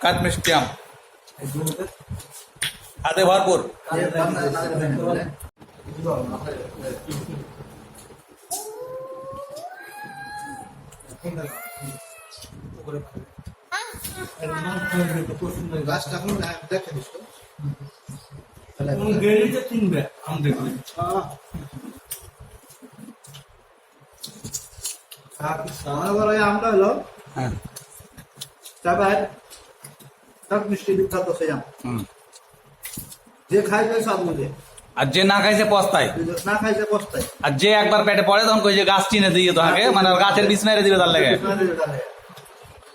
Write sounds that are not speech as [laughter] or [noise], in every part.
কাঠমিষ্টি আম হাতে ভরপুর। গাছটা এখন দেখে দিস কিনবে আম দেখবে মনে করো হলো হ্যাঁ। তার মিষ্টি বিখ্যাত সেই আম। যে খায় সে স্বাদ বুঝে। আর যে না খাইছে পস্তায়। না খাইছে কষ্টায় আর যে একবার পেটে পড়ে তখন কই যে গাছ চিনে দিয়ে তোমাকে মানে গাছের বিষ মেরে দিবে তার লেগে।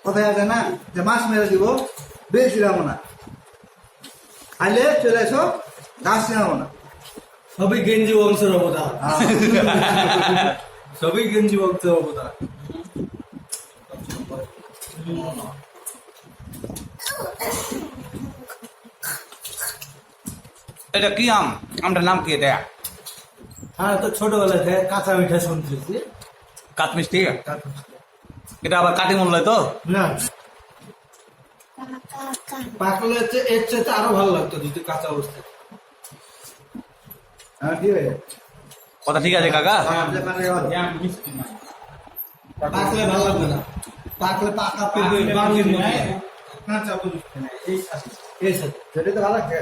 কোথায় আছে না? যে মাছ মেরে দিব বেশি যাব না। খাইলে চলে এসো গাছ নেব না। সবই গেঞ্জি বংশের অবদান হ্যাঁ। [laughs] সবই গেঞ্জি বংশের অবদান এটা কি আম? আমটার নাম কি এটা? হ্যাঁ তো ছোটবেলা থেকে কাঁচা মিঠা শুনতেছি। কাঠমিষ্টি? এটা আবার কাটি মূল্য তো? না। পাকলে এর চাইতে আরও ভালো লাগতো যদি কাঁচা অবস্থায়। হ্যাঁ ঠিক আছে কথা ঠিক আছে কাকা? কাছে পাকলে ভালো লাগবে না। পাকলে পাকা পেঁপে বাঙির মতো কাঁচা না, এই সাথে। এই সাথে। সেটা তো ভালো লাগছে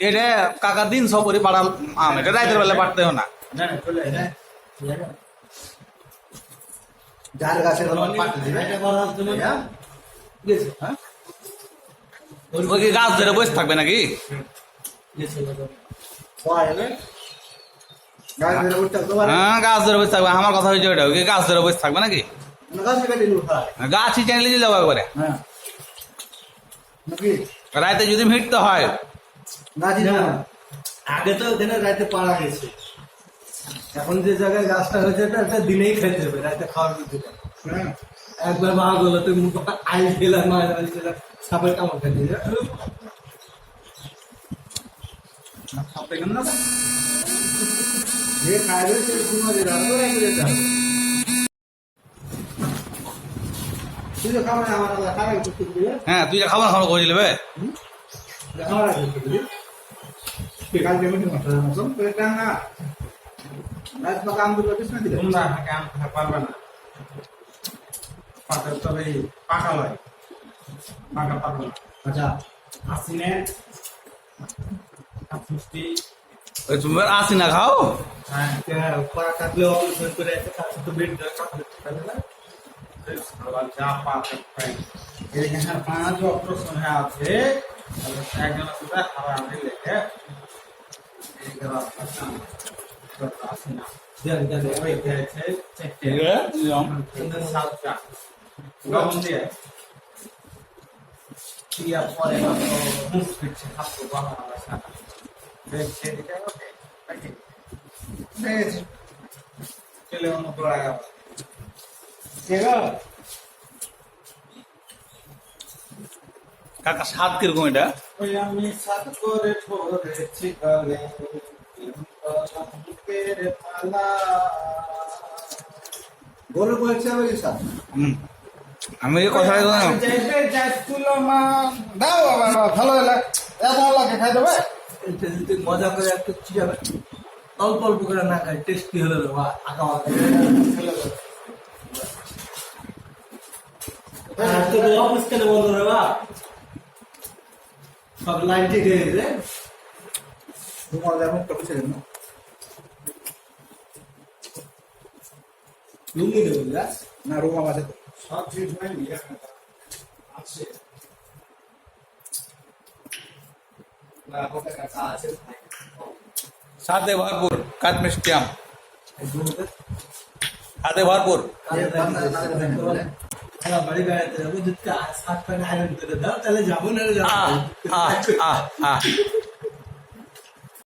এটা কাকা দিন সবরি পাড়া আম এটা রাতের বেলা পাঠতেও না। যার জন্য হ্যাঁ? গেছে হ্যাঁ কি গাছ ধরে বসে থাকবে নাকি। হ্যাঁ গাছ ধরে বসে থাকবে আমার কথা হয়েছে ওইটা ওই কি গাছ ধরে বসে থাকবে নাকি। গাছই চ্যানেলে দিয়ে যাব একবারে? রাতে যদি ভিড়তে হয় আগে তো ওখানে রাতে পাড়া গেছে এখন যে জায়গায় গাছটা হয়েছে একটা দিনেই খেতে হবে রাতে খাওয়ার দিতে। একবার মা গেলো তুই মুখ আইল খেলাম মা আইল খেলাম সাপের কামড় খেতে যে খাইবে সে শুনো যে রাত করে রেখে যেতে হবে। তুই তো খাবে না, আমার আবার খাবে একটু একটু করে। হ্যাঁ তুই যে খাবার খাবার করে নেবে। কালকে মিটিং আছে, মতন, তো এটা না। না দিলে? পারবে না পাকা তবে পাকা লয়। পাকা না আচ্ছা। আসিনে? মিষ্টি ওই তুমি আসি না খাও? হ্যাঁ পা কাটলে অপারেশন করে একটা কাছে তো বেড দেওয়া কাটলে ফেলে না। সবার যা লবণ দিয়ে দিয়া পরে মুখ দেখছে এটা ওকে নাকি বেশ অন্য দৌড়া গেল কাকা স্বাদ কীরকম এটা ওই আমি সাত করে ধরেছি গলে হবে কি স্যার? হুম। আমি এই মা। দাও বাবা ভালো হলে। এত ভালো লাগে খাই দেবে। মজা করে একটু অল্প অল্প করে না খাই টেস্টি হলে রে বা আঁকা আঁকা অফিস কেন বন্ধ রে বা সব লাইন ঠিক হয়ে গেছে? তোমার যেমন একটা না? লুঙ্গি দেবো না রুমাল আছে তো। সব জিনিস নাই নিয়ে আছে না ওটা কাছে আছে সাথে